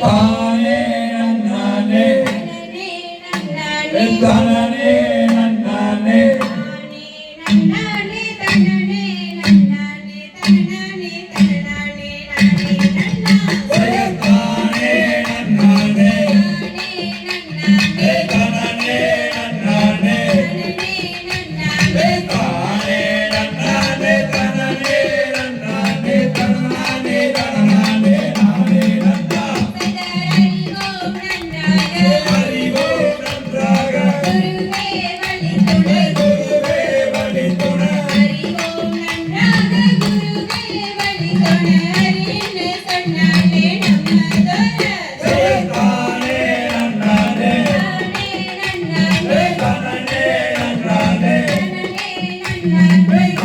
தானே நன்னானே தானே.